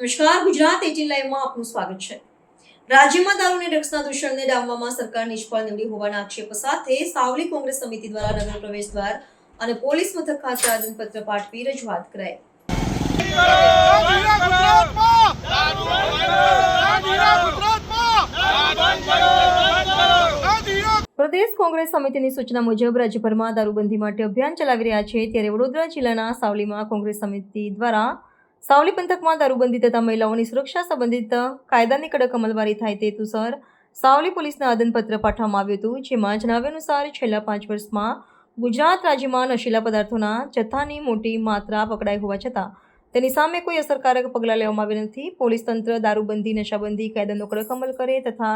નમસ્કાર ગુજરાત એટીન લાઈવમાં આપનું સ્વાગત છે. રાજ્યમાં દારૂ ડ્રગ્સના દૂષણને ડામવામાં સરકાર નિષ્ફળ નીવડી હોવાના આક્ષેપ સાથે સાવલી કોંગ્રેસ સમિતિ દ્વારા નગર પ્રવેશ દ્વાર અને પોલીસ મથક ખાતે આવેદનપત્ર પાઠવી રજૂઆત કરાઈ. પ્રદેશ કોંગ્રેસ સમિતિની સૂચના મુજબ રાજ્યભરમાં દારૂબંધી માટે અભિયાન ચલાવી રહ્યા છે. ત્યારે વડોદરા જિલ્લાના સાવલીમાં કોંગ્રેસ સમિતિ દ્વારા સાવલી પંથકમાં દારૂબંધી તથા મહિલાઓની સુરક્ષા સંબંધિત કાયદાની કડક અમલવારી થાય તે હેતુસર સાવલી પોલીસને આદનપત્ર પાઠવવામાં આવ્યું હતું, જેમાં જણાવ્યા અનુસાર છેલ્લા પાંચ વર્ષમાં ગુજરાત રાજ્યમાં નશીલા પદાર્થોના જથ્થાની મોટી માત્રા પકડાઈ હોવા છતાં તેની સામે કોઈ અસરકારક પગલાં લેવામાં આવ્યા નથી. પોલીસ તંત્ર દારૂબંધી, નશાબંધી કાયદાનો કડક અમલ કરે તથા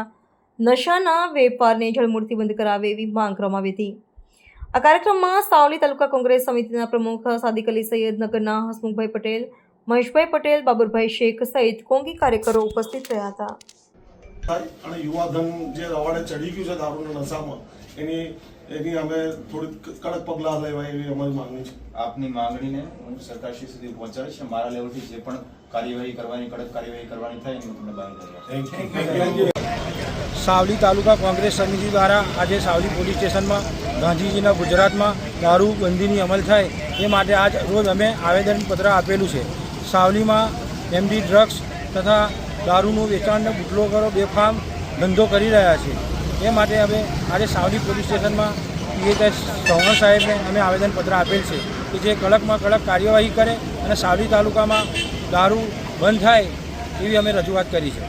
નશાના વેપારને જળમૂળથી બંધ કરાવે એવી માંગ કરવામાં આવી હતી. આ કાર્યક્રમમાં સાવલી તાલુકા કોંગ્રેસ સમિતિના પ્રમુખ સાદિક અલી સૈયદ, નગરના હસમુખભાઈ પટેલ મહેશભાઈ પટેલ બાબરભાઈ શેખ સહિત કોંગી કાર્યકરો ઉપસ્થિત રહ્યા હતા. અને અને યુવાધન જે રવાડે ચડી ગયું છે દારૂના નશામાં એની એની અમે થોડીક કડક પગલાં લેવાય એવી અમારી માંગણી છે. આપની માંગણીને હું સરકારશ્રી સુધી પહોંચાડીશ મારા લેવલથી જે પણ કાર્યવાહી કરવાની કડક કાર્યવાહી કરવાની થાય એની હું તમને બાંધી સાવલી તાલુકા કોંગ્રેસ સમિતિ દ્વારા આજે સાવલી પોલીસ સ્ટેશનમાં ગાંધીજીના ગુજરાતમાં દારૂ બંધીની અમલ થાય એ માટે આજ રોજ અમે આવેદનપત્ર આપેલું છે. સાવલીમાં એમડી ડ્રગ્સ તથા દારૂનું વેચાણને બુટલો કરો, બેફામ ધંધો કરી રહ્યા છે. એ માટે અમે આજે સાવલી પોલીસ સ્ટેશનમાં પીએચએસ ચૌહાણ સાહેબને અમે આવેદનપત્ર આપેલ છે કે જે કડકમાં કડક કાર્યવાહી કરે અને સાવલી તાલુકામાં દારૂ બંધ થાય એવી અમે રજૂઆત કરી છે.